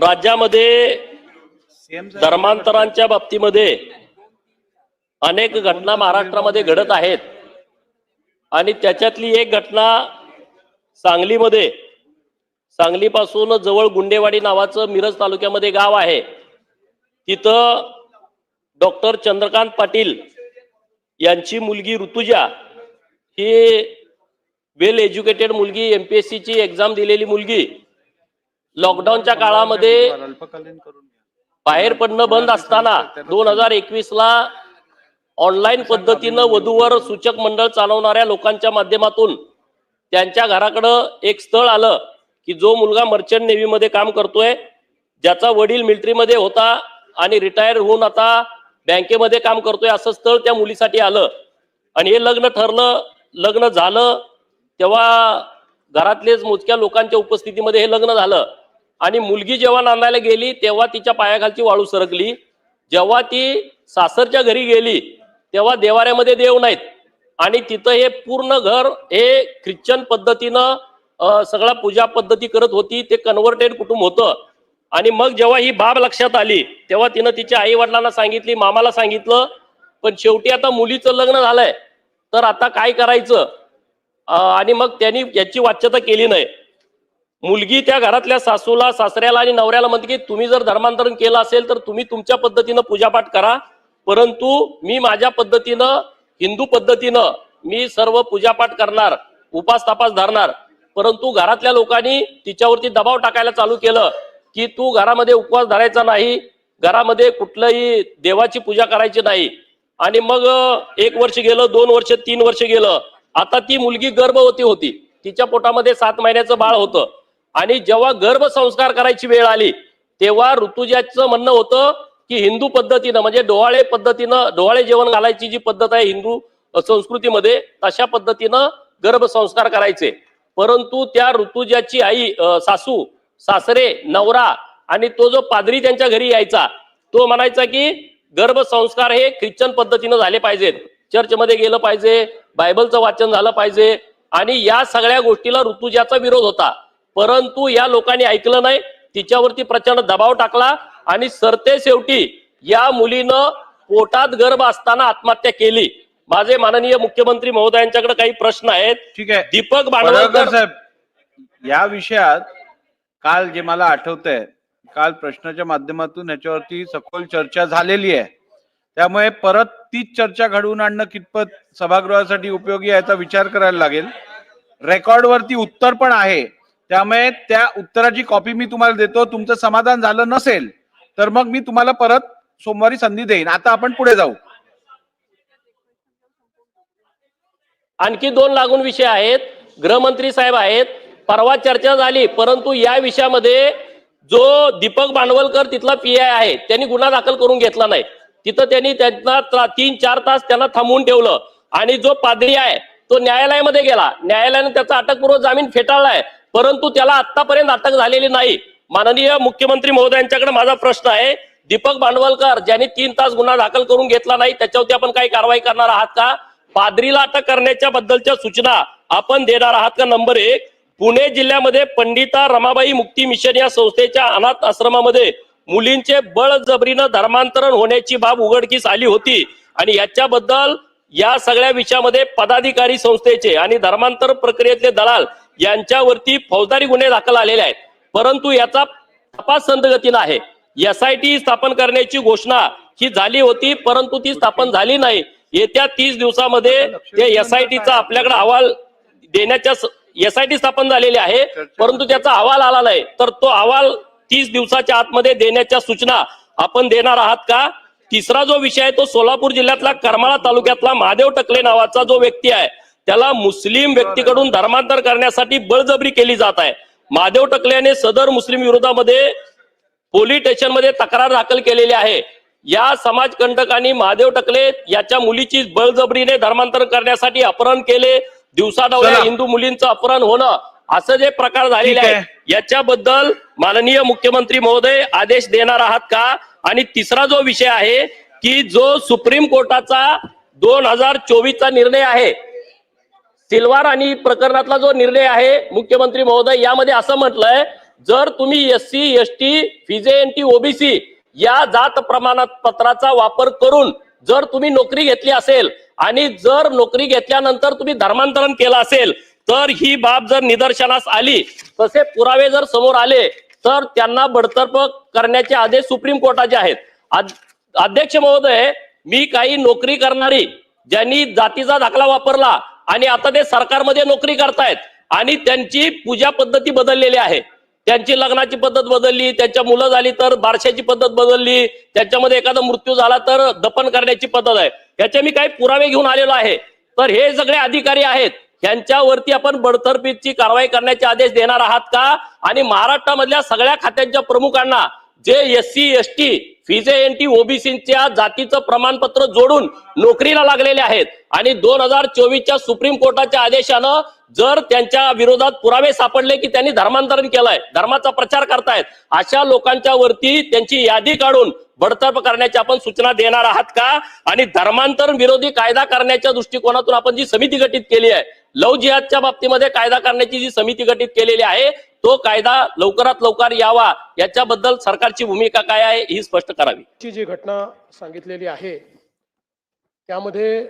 राज्यामध्ये धर्मांतरांच्या बाबतीमध्ये अनेक घटना महाराष्ट्रामध्ये घडत आहेत. आणि त्याच्यातली एक घटना सांगलीमध्ये सांगलीपासून जवळ गुंडेवाडी नावाचं मिरज तालुक्यामध्ये गाव आहे. तिथं डॉक्टर चंद्रकांत पाटील यांची मुलगी ऋतुजा ही वेल एज्युकेटेड मुलगी एमपीएससीची एक्झाम दिलेली मुलगी लॉकडाऊनच्या काळामध्ये. बाहेर पडणं बंद असताना दोन हजार एकवीस ला ऑनलाईन पद्धतीनं वधूवर सूचक मंडळ चालवणाऱ्या लोकांच्या माध्यमातून त्यांच्या घराकडं एक स्थळ आलं की जो मुलगा मर्चंट नेव्हीमध्ये काम करतोय ज्याचा वडील मिलिटरीमध्ये होता आणि रिटायर होऊन आता बँकेमध्ये काम करतोय असं स्थळ त्या मुलीसाठी आलं आणि हे लग्न ठरलं लग्न झालं तेव्हा घरातलेच मोजक्या लोकांच्या उपस्थितीमध्ये हे लग्न झालं आणि मुलगी जेव्हा नांदायला गेली तेव्हा तिच्या पायाखालची वाळू सरकली. जेव्हा ती सासरच्या घरी गेली तेव्हा देवाऱ्यामध्ये देव नाहीत. आणि तिथं हे पूर्ण घर हे ख्रिश्चन पद्धतीनं अं, सगळा पूजा पद्धती करत होती ते कन्व्हर्टेड कुटुंब होतं. आणि मग जेव्हा ही बाब लक्षात आली तेव्हा तिनं तिच्या आई वडिलांना सांगितली मामाला सांगितलं पण शेवटी आता मुलीचं लग्न झालंय. तर आता काय करायचं? आणि मग त्यांनी याची वाच्यता केली नाही. मुलगी त्या घरातल्या सासूला सासऱ्याला आणि नवऱ्याला म्हणते की तुम्ही जर धर्मांतरण केलं असेल तर तुम्ही तुमच्या पद्धतीनं पूजापाठ करा. परंतु मी माझ्या पद्धतीनं हिंदू पद्धतीनं मी सर्व पूजापाठ करणार उपास तपास धरणार. परंतु घरातल्या लोकांनी तिच्यावरती दबाव टाकायला चालू केलं की तू घरामध्ये उपवास धरायचा नाही घरामध्ये कुठलंही देवाची पूजा करायची नाही. आणि मग एक वर्ष गेलं दोन वर्ष तीन वर्ष गेलं आता ती मुलगी गर्भवती होती. तिच्या पोटामध्ये सात महिन्याचं बाळ होतं. आणि जेव्हा गर्भसंस्कार करायची वेळ आली तेव्हा ऋतुजाचं म्हणणं होतं की हिंदू पद्धतीनं म्हणजे डोहाळे पद्धतीनं डोहाळे जेवण घालायची जी पद्धत आहे हिंदू संस्कृतीमध्ये तशा पद्धतीनं गर्भसंस्कार करायचे. परंतु त्या ऋतुजाची आई सासू सासरे नवरा आणि तो जो पादरी त्यांच्या घरी यायचा तो म्हणायचा की गर्भसंस्कार हे ख्रिश्चन पद्धतीनं झाले पाहिजेत. चर्चमध्ये गेलं पाहिजे बायबलचं वाचन झालं पाहिजे आणि या सगळ्या गोष्टीला ऋतुजाचा विरोध होता. परंतु या लोकांनी ऐकलं नाही तिच्यावरती प्रचंड दबाव टाकला आणि सरते शेवटी या मुलीनं पोटात गर्भ असताना आत्महत्या केली. माझे माननीय मुख्यमंत्री महोदयांच्याकडे काही प्रश्न आहेत. ठीक आहे. दीपक भांडवलकर साहेब या विषयात काल जे मला आठवतंय काल प्रश्नाच्या माध्यमातून ह्याच्यावरती सखोल चर्चा झालेली आहे. त्यामुळे परत तीच चर्चा घडवून आणणं कितपत सभागृहासाठी उपयोगी आहे याचा विचार करायला लागेल. रेकॉर्डवरती उत्तर पण आहे. त्यामुळे त्या उत्तराची कॉपी मी तुम्हाला देतो. तुमचं समाधान झालं नसेल तर मग मी तुम्हाला परत सोमवारी संधी देईन. आता आपण पुढे जाऊ. आणखी दोन लागून विषय आहेत. गृहमंत्री साहेब आहेत. परवा चर्चा झाली परंतु या विषयामध्ये जो दीपक भांडवलकर तिथला पी आय आहे त्यांनी गुन्हा दाखल करून घेतला नाही. तिथं त्यांनी त्यांना तीन चार तास त्यांना थांबवून ठेवलं. आणि जो पादरी आहे तो न्यायालयामध्ये गेला. न्यायालयाने त्याचा अटकपूर्व जामीन फेटाळलाय. परंतु त्याला आतापर्यंत अटक झालेली नाही. माननीय मुख्यमंत्री महोदयांच्याकडे माझा प्रश्न आहे दीपक भांडवलकर ज्यांनी तीन तास गुन्हा दाखल करून घेतला नाही त्याच्यावरती आपण काही कारवाई करणार आहात का? पादरीला अटक करण्याच्या बद्दलच्या सूचना आपण देणार आहात का? नंबर एक पुणे जिल्ह्यामध्ये पंडिता रमाबाई मुक्ती मिशन या संस्थेच्या अनाथ आश्रमामध्ये मुलींचे बळजबरीनं धर्मांतरण होण्याची बाब उघडकीस आली होती आणि याच्याबद्दल या सगळ्या विषयामध्ये पदाधिकारी संस्थेचे आणि धर्मांतर प्रक्रियेतले दलाल यांच्यावरती फौजदारी गुन्हे दाखल आलेले आहेत. परंतु याचा तपास संत गतीनं आहे. एस आय टी स्थापन करण्याची घोषणा ही झाली होती परंतु ती स्थापन झाली नाही. येत्या तीस दिवसामध्ये ते एस आपल्याकडे अहवाल देण्याच्या एस आय टी स्थापन झालेली आहे परंतु त्याचा अहवाल आला नाही. तर तो अहवाल तीस दिवसाच्या आतमध्ये देण्याच्या सूचना आपण देणार आहात का? तिसरा जो विषय आहे तो सोलापूर जिल्ह्यातला करमाळा तालुक्यातला महादेव टकले नावाचा जो व्यक्ती आहे त्याला मुस्लिम व्यक्तीकडून धर्मांतर करण्यासाठी बळजबरी केली जात आहे महादेव टकले याने सदर मुस्लिम विरोधामध्ये पोलीस स्टेशनमध्ये तक्रार दाखल केलेली आहे या समाजकंटकांनी महादेव टकले याच्या मुलीची बळजबरीने धर्मांतर करण्यासाठी अपहरण केले दिवसाढवळ्या चला. हिंदू मुलींचं अपहरण होणं असं जे प्रकार झालेले. आहेत याच्याबद्दल माननीय मुख्यमंत्री महोदय आदेश देणार आहात का आणि तिसरा जो विषय आहे की जो सुप्रीम कोर्टाचा दोन हजार चोवीसचा निर्णय आहे सिल्वार आणि प्रकरणातला जो निर्णय आहे मुख्यमंत्री महोदय यामध्ये असं म्हटलंय जर तुम्ही S C S T फिजे N T OBC या जात प्रमाणात पत्राचा वापर करून जर तुम्ही नोकरी घेतली असेल आणि जर नोकरी घेतल्यानंतर तुम्ही धर्मांतरण केलं असेल तर ही बाब जर निदर्शनास आली तसे पुरावे जर समोर आले तर त्यांना बडतर्फ करण्याचे आदेश सुप्रीम कोर्टाचे आहेत. अध्यक्ष महोदय मी काही नोकरी करणारी ज्यांनी जातीचा दाखला वापरला आणि आता ते सरकारमध्ये नोकरी करतायत. आणि त्यांची पूजा पद्धती बदललेली आहे. त्यांची लग्नाची पद्धत बदलली त्यांच्या मुलं झाली तर बारशाची पद्धत बदलली त्याच्यामध्ये एखादा मृत्यू झाला तर दफन करण्याची पद्धत आहे. याचे मी काही पुरावे घेऊन आलेलो आहे. तर हे सगळे अधिकारी आहेत. यांच्यावरती आपण बडतर्फीची कारवाई करण्याचे आदेश देणार आहात का? आणि महाराष्ट्रामधल्या सगळ्या खात्यांच्या प्रमुखांना जे S C S T VJ N T ओबीसीच्या जातीचं प्रमाणपत्र जोडून नोकरीला लागलेले आहेत. आणि दोन हजार चोवीसच्या सुप्रीम कोर्टाच्या आदेशानं जर त्यांच्या विरोधात पुरावे सापडले की त्यांनी धर्मांतरण केलंय धर्माचा प्रचार करतायत अशा लोकांच्या वरती त्यांची यादी काढून बडतर्फ करण्याची आपण सूचना देणार आहात का? आणि धर्मांतरण विरोधी कायदा करण्याच्या दृष्टिकोनातून आपण जी समिती गठीत केली आहे लव जिहादच्या बाबतीमध्ये कायदा करण्याची जी समिती गठीत केलेली आहे तो कायदा लवकरात लवकर यावा याच्याबद्दल सरकारची भूमिका काय आहे ही स्पष्ट करावी. ची जी घटना सांगितलेली आहे त्यामध्ये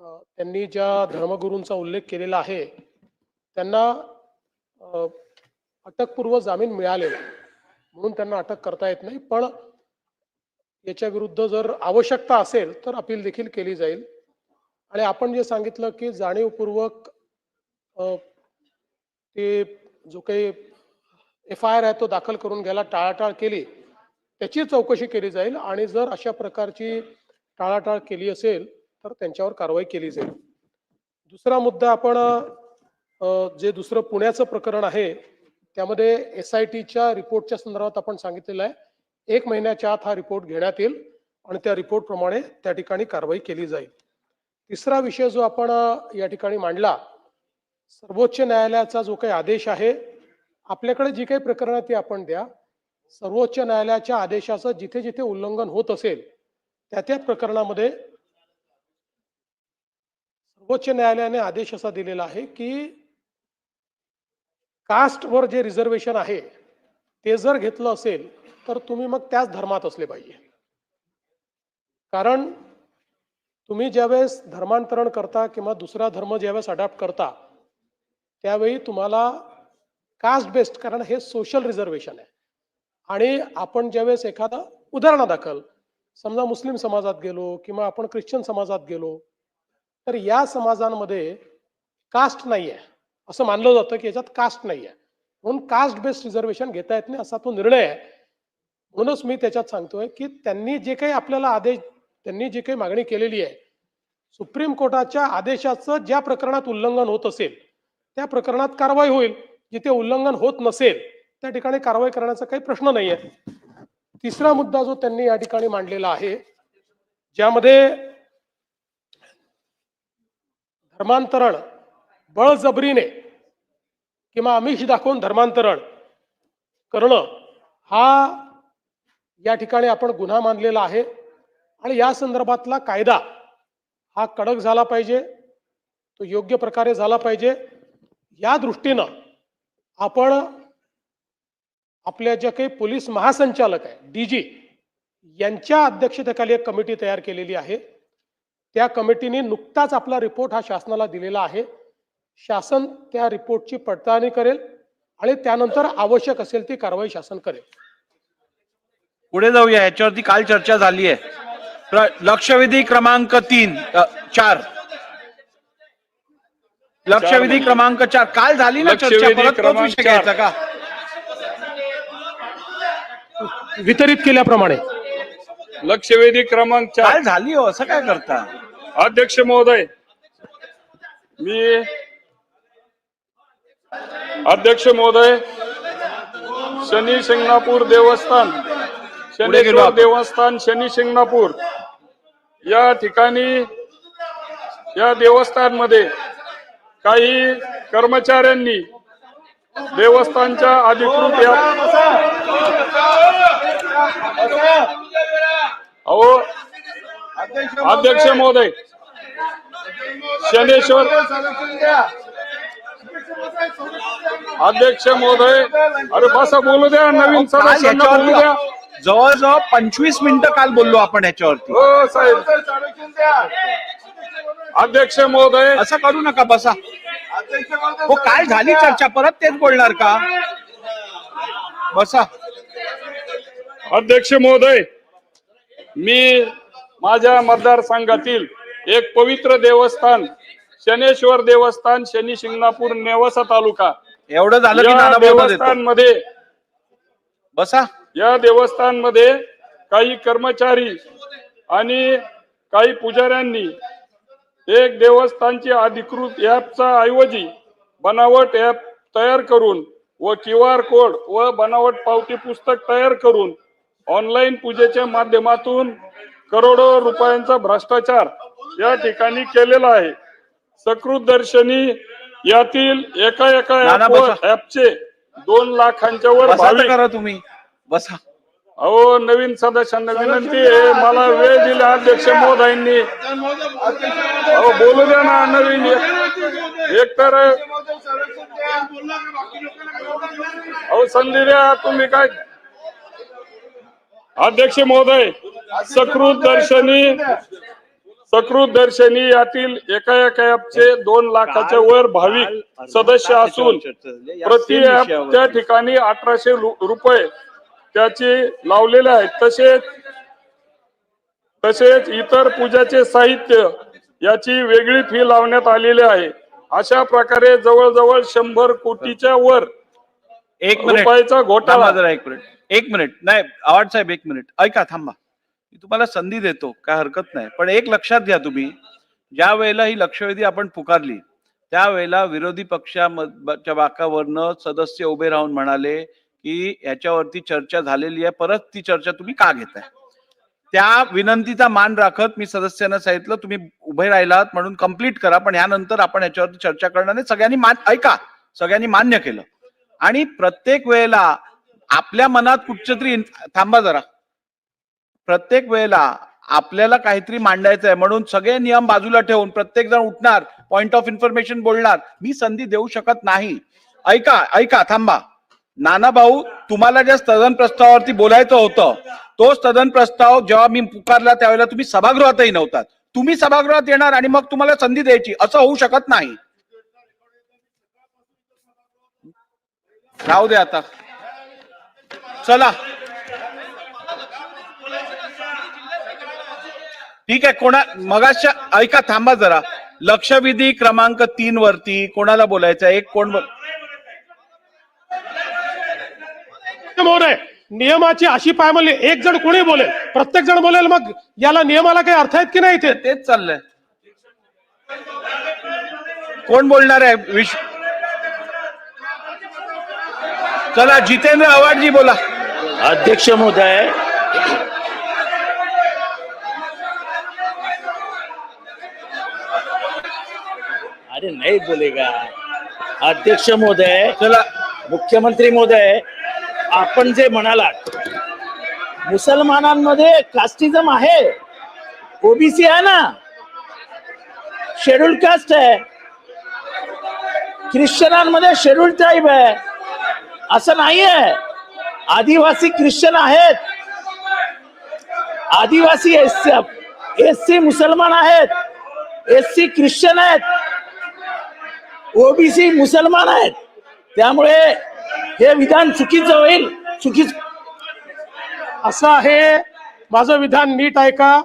त्यांनी ज्या धर्मगुरूंचा उल्लेख केलेला आहे त्यांना अटकपूर्व जामीन मिळालेला म्हणून त्यांना अटक करता येत नाही पण याच्या विरुद्ध जर आवश्यकता असेल तर अपील देखील केली जाईल. आणि आपण जे सांगितलं की जाणीवपूर्वक ते जो काही एफ आय आर आहे तो दाखल करून घ्यायला टाळाटाळ केली त्याची चौकशी केली जाईल आणि जर अशा प्रकारची टाळाटाळ केली असेल तर त्यांच्यावर कारवाई केली जाईल. दुसरा मुद्दा आपण जे दुसरं पुण्याचं प्रकरण आहे त्यामध्ये एस आय टीच्या रिपोर्टच्या संदर्भात आपण सांगितलेलं आहे. एक महिन्याच्या आत हा रिपोर्ट घेण्यात येईल आणि त्या रिपोर्टप्रमाणे त्या ठिकाणी कारवाई केली जाईल. तिसरा विषय जो आपण या ठिकाणी मांडला सर्वोच्च न्यायालयाचा जो काही आदेश आहे आपल्याकडे जी काही प्रकरणं आहे ती आपण द्या. सर्वोच्च न्यायालयाच्या आदेशाचं जिथे जिथे उल्लंघन होत असेल त्या त्या प्रकरणामध्ये सर्वोच्च न्यायालयाने आदेश असा दिलेला आहे की कास्टवर जे रिझर्वेशन आहे ते जर घेतलं असेल तर तुम्ही मग त्याच धर्मात असले पाहिजे. कारण तुम्ही ज्यावेळेस धर्मांतरण करता किंवा दुसरा धर्म ज्यावेळेस अडॉप्ट करता त्यावेळी तुम्हाला कास्ट बेस्ड कारण हे सोशल रिझर्वेशन आहे. आणि आपण ज्यावेळेस एखादा उदाहरणादाखल समजा मुस्लिम समाजात गेलो किंवा आपण ख्रिश्चन समाजात गेलो तर या समाजांमध्ये कास्ट नाही आहे असं मानलं जातं की याच्यात कास्ट नाही आहे म्हणून कास्ट बेस्ड रिझर्वेशन घेता येत नाही असा तो निर्णय आहे. म्हणूनच मी त्याच्यात सांगतोय की त्यांनी जे काही आपल्याला आदेश त्यांनी जी काही मागणी केलेली आहे सुप्रीम कोर्टाच्या आदेशाचं ज्या प्रकरणात उल्लंघन होत असेल त्या प्रकरणात कारवाई होईल. जिथे उल्लंघन होत नसेल त्या ठिकाणी कारवाई करण्याचा काही प्रश्न नाही आहे तिसरा मुद्दा जो त्यांनी या ठिकाणी मांडलेला आहे ज्यामध्ये धर्मांतरण बळजबरीने किंवा आमिष दाखवून धर्मांतरण करणं हा या ठिकाणी आपण गुन्हा मानलेला आहे. आणि या संदर्भातला कायदा हा कडक झाला पाहिजे तो योग्य प्रकारे झाला पाहिजे. या दृष्टीनं आपण आपल्या ज्या काही पोलीस महासंचालक आहे डी जी यांच्या अध्यक्षतेखाली एक कमिटी तयार केलेली आहे. त्या कमिटीने नुकताच आपला रिपोर्ट हा शासनाला दिलेला आहे. शासन त्या रिपोर्टची पडताळणी करेल आणि त्यानंतर आवश्यक असेल ती कारवाई शासन करेल. पुढे जाऊया. याच्यावरती काल चर्चा झाली आहे. लक्षवेधी क्रमांक तीन चार. लक्षवेधी क्रमांक चार काल झाली ना चर्चा परत तोच क्रमांक विषय. घ्यायचा का वितरित केल्याप्रमाणे लक्षवेधी क्रमांक चार काल झाली हो असं काय करता अध्यक्ष महोदय मी अध्यक्ष महोदय शनी शिंगणापूर देवस्थान शनीश्वर. देवस्थान शनी शिंगणापूर या ठिकाणी या देवस्थानमध्ये काही कर्मचाऱ्यांनी देवस्थानच्या अधिकृत अहो अध्यक्ष महोदय शनेश्वर अध्यक्ष महोदय अरे बसा बोलू द्या नवीन काल सदस्यांना बोलू द्या. जवळजवळ पंचवीस मिनिटं काल बोललो आपण ह्याच्यावरती हो साहेब. अध्यक्ष महोदय. असं करू नका बसा. हो काय झाली चर्चा? परत तेच बोलणार का? बसा. अध्यक्ष महोदय मी माझ्या मतदारसंघातील एक पवित्र देवस्थान शनेश्वर देवस्थान शनी शिंगणापूर नेवासा तालुका. एवढं झालं की या नाना देवस्थानमध्ये बसा. या देवस्थानमध्ये काही कर्मचारी आणि काही पुजाऱ्यांनी एक देवस्थानची अधिकृत ऍपचा ऐवजी बनावट ऍप तयार करून व क्यू आर कोड व बनावट पावती पुस्तक तयार करून ऑनलाईन पूजेच्या माध्यमातून करोडो रुपयांचा भ्रष्टाचार या ठिकाणी केलेला आहे. सकृत दर्शनी यातील एका एका. ऍपचे दोन लाखांच्या वर तुम्ही. बसा. अहो नवीन सदस्यांना विनंती आहे. मला वेळ दिला अध्यक्ष महोदयांनी. अहो बोलू द्या ना नवीन. एक- तर अहो संधी द्या. तुम्ही काय? अध्यक्ष महोदय सकृत दर्शनी सकृत दर्शनी यातील एका एका ऍपचे दोन लाखाच्या वर भाविक सदस्य असून प्रति ऍप त्या ठिकाणी अठराशे रुपये त्याचे लावलेले आहेत तसेच तसेच इतर पूजाचे साहित्य याची वेगळी फी लावण्यात आलेली आहे. अशा प्रकारे जवळजवळ शंभर कोटीच्या वर एक मिनिट. रुपयाचा घोटाळा. जरा एक मिनिट. एक मिनिट. नाही आवाज साहेब एक मिनिट. ऐका थांबा. मी तुम्हाला संधी देतो काय हरकत नाही. पण एक लक्षात घ्या तुम्ही ज्या वेळेला ही लक्षवेधी आपण पुकारली त्यावेळेला विरोधी पक्षाच्या बाकावरनं सदस्य उभे राहून म्हणाले की याच्यावरती चर्चा झालेली आहे. परत ती चर्चा तुम्ही का घेताय? त्या विनंतीचा मान राखत मी सदस्यांना सांगितलं तुम्ही उभे राहिलात म्हणून कंप्लीट करा. पण यानंतर आपण याच्यावरती चर्चा करणार नाही. सगळ्यांनी मान ऐका सगळ्यांनी मान्य केलं. आणि प्रत्येक वेळेला आपल्या मनात कुठचं तरी थांबा जरा. प्रत्येक वेळेला आपल्याला काहीतरी मांडायचं आहे. म्हणून सगळे नियम बाजूला ठेवून प्रत्येक जण उठणार पॉइंट ऑफ इन्फॉर्मेशन बोलणार. मी संधी देऊ शकत नाही. ऐका ऐका थांबा. नाना भाऊ तुम्हाला ज्या स्थगन प्रस्तावावरती बोलायचं होतं तो स्थगन प्रस्ताव जेव्हा मी पुकारला त्यावेळेला तुम्ही सभागृहातही नव्हतात. तुम्ही सभागृहात येणार आणि मग तुम्हाला संधी द्यायची असं होऊ शकत नाही. राहू दे आता. चला. ठीक आहे कोणा मगाशा ऐका थांबा जरा. लक्षवेधी क्रमांक तीन वरती कोणाला बोलायचं एक कोण बोल- महोदय. नियमाची अशी पायमल्ली एक जण कोणी बोलेल? प्रत्येक जण बोलेल मग याला नियमाला काही अर्थ आहेत की नाही इथे? तेच चाललंय. कोण बोलणार आहे? विश्व चला जितेंद्र आव्हाडजी बोला. अध्यक्ष महोदय अरे नहीं बोलेगा. अध्यक्ष महोदय चला. मुख्यमंत्री महोदय आपण जे म्हणालात मुसलमानांमध्ये कास्टिझम आहे. ओबीसी आहे ना? शेड्यूल कास्ट आहे. ख्रिश्चनांमध्ये शेड्यूल ट्राईब आहे. असं नाही आहे आदिवासी ख्रिश्चन आहेत. आदिवासी एस एस सी मुसलमान आहेत. एस सी ख्रिश्चन आहेत. ओबीसी मुसलमान आहेत. त्यामुळे हे विधान चुकीचं होईल. चुकीच. असं आहे. माझं विधान नीट ऐका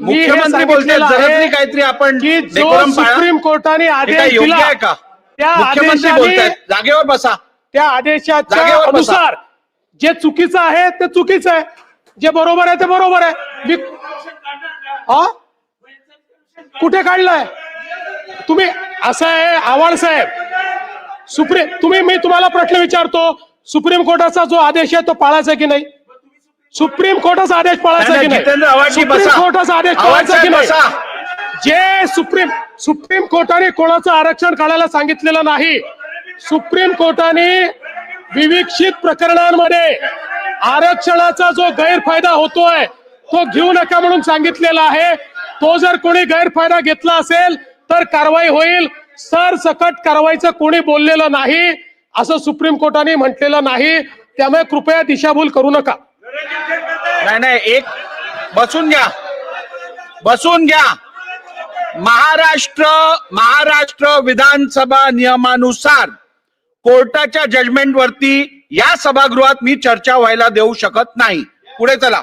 मी हे मुख्यमंत्री आहे तरी काहीतरी आपण की जो. सुप्रीम कोर्टाने आदेश दिला आहे का? त्या मुख्यमंत्री आदेशाने जागेवर बसा. त्या आदेशाच्या. अनुसार जे चुकीचं आहे ते चुकीचं आहे. जे बरोबर आहे ते बरोबर आहे. मी हा कुठे काढलंय? तुम्ही असं आहे आव्हाड साहेब. सुप्रीम तुम्ही मी तुम्हाला प्रश्न विचारतो सुप्रीम कोर्टाचा जो आदेश आहे तो पाळायचा की नाही? सुप्रीम कोर्टाचा आदेश पाळायचा की नाही, सुप्रीम. कोर्टाचा आदेश पाळायचा की नाही. जे सुप्रीम सुप्रीम कोर्टाने कोणाचं आरक्षण काढायला सांगितलेलं नाही सुप्रीम कोर्टाने विविक्षित प्रकरणांमध्ये आरक्षणाचा जो गैरफायदा होतोय तो घेऊ नका म्हणून सांगितलेला आहे. तो जर कोणी गैरफायदा घेतला असेल तर कारवाई होईल. सरसकट कारवाईचं कोणी बोललेलं नाही असं सुप्रीम कोर्टाने म्हटलेलं नाही त्यामुळे कृपया दिशाभूल करू नका. नाही नाही एक बसून घ्या. बसून घ्या. महाराष्ट्र महाराष्ट्र विधानसभा नियमानुसार कोर्टाच्या जजमेंट वरती या सभागृहात मी चर्चा व्हायला देऊ शकत नाही. पुढे चला.